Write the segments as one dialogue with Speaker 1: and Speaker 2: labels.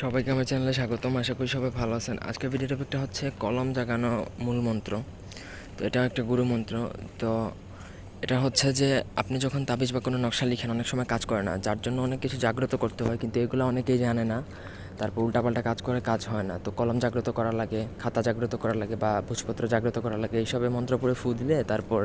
Speaker 1: সবাইকে আমার চ্যানেলে স্বাগতম, আশা করি সবাই ভালো আছেন। আজকের ভিডিও টপিকটা হচ্ছে কলম জাগানো মূল মন্ত্র। তো এটা একটা গুরু মন্ত্র। তো এটা হচ্ছে যে আপনি যখন তাবিজ বা কোনো নকশা লিখেন, অনেক সময় কাজ করে না, যার জন্য অনেক কিছু জাগ্রত করতে হয়, কিন্তু এগুলো অনেকেই জানে না। তারপর উল্টাপাল্টা কাজ করে কাজ হয় না। তো কলম জাগ্রত করা লাগে, খাতা জাগ্রত করা লাগে বা ভোজপত্র জাগ্রত করা লাগে, এইসবে মন্ত্র পড়ে ফু দিলে তারপর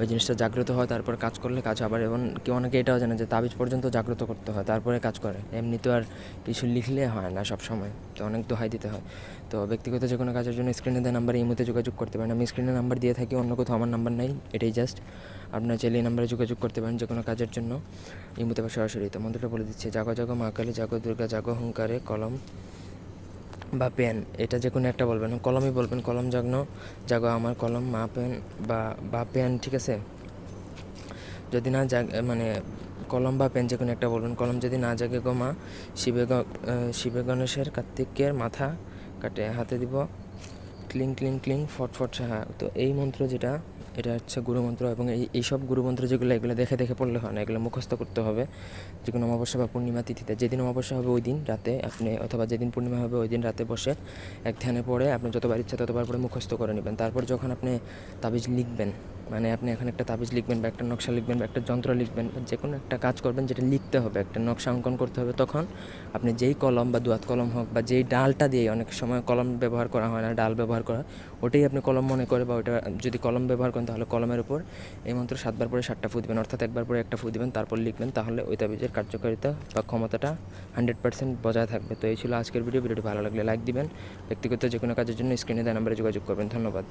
Speaker 1: ওই জিনিসটা জাগ্রত হয়, তারপর কাজ করলে কাজ আবার এবং কেউ অনেকে এটাও জানে যে তাবিজ পর্যন্ত জাগ্রত করতে হয়, তারপরে কাজ করে। এমনি তো আর কিছু লিখলে হয় না সব সময় তো অনেক দোহাই দিতে হয়। তো ব্যক্তিগত যে কোনো কাজের জন্য স্ক্রিনে দেওয়া নাম্বার এই মুহূর্তে যোগাযোগ করতে পারেন। আমি স্ক্রিনে নাম্বার দিয়ে থাকি, অন্য কোথাও আমার নাম্বার নেই, এটাই জাস্ট আপনার চাইলে এই নাম্বারে যোগাযোগ করতে পারেন যে কোনো কাজের জন্য। এই মুহূর্তে বা সরাসরি তো মন্ত্রটা বলে দিচ্ছে, জাগো জাগো, মা কালী, জাগো, দুর্গা, জাগো, হুঙ্কারে, কলম বা পেন। এটা যে কোনো একটা বলবেন, কলমই বলবেন, কলম জাগনো, জাগো আমার কলম, মা পেন বা বা পেন, ঠিক আছে? যদি না জাগ মানে কলম বা পেন যে কোনো একটা বলবেন, কলম যদি না জাগে গো মা, শিবে শিবে গণেশের কার্তিকের মাথা কাটে, হাতে দিব, ক্লিং ক্লিং ক্লিং, ফট ফট, সাহা। তো এই মন্ত্র যেটা এটা হচ্ছে গুরুমন্ত্র এবং এই, এইসব গুরুমন্ত্র যেগুলো, এগুলো দেখে দেখে পড়লে হয় না, এগুলো মুখস্থ করতে হবে। যে কোনো অমাবস্যা বা পূর্ণিমা তিথিতে, যেদিন অমাবস্যা হবে ওই দিন রাতে আপনি, অথবা যেদিন পূর্ণিমা হবে ওই দিন রাতে বসে এক ধ্যানে পড়ে আপনি যতবার ইচ্ছা ততবার পরে মুখস্থ করে নেবেন। তারপর যখন আপনি তাবিজ লিখবেন মানে আপনি এখন একটা তাবিজ লিখবেন বা একটা নকশা লিখবেন বা একটা যন্ত্র লিখবেন বা যে কোনো একটা কাজ করবেন যেটা লিখতে হবে, একটা নকশা অঙ্কন করতে হবে, তখন আপনি যেই কলম বা দুয়াত কলম হোক বা যেই ডালটা দিয়ে অনেক সময় কলম ব্যবহার করা হয় না, ডাল ব্যবহার করা ওটাই আপনি কলম মনে করে বা ওটা যদি কলম ব্যবহার করেন তাহলে কলমের উপর। এই মন্ত্র সাতবার পরে সাতটা ফু দিবেন, অর্থাৎ একবার পরে একটা ফু দিবেন, তারপর লিখবেন, তাহলে ওই তাবিজের কার্যকারিতা বা ক্ষমতাটা হান্ড্রেড পার্সেন্ট বজায় থাকবে। তো এই ছিল আজকের ভিডিও। ভিডিওটি ভালো লাগলে লাইক দিবেন। ব্যক্তিগত যে কোনো কাজের জন্য স্ক্রিনে দেওয়া নাম্বারে যোগাযোগ করবেন। ধন্যবাদ।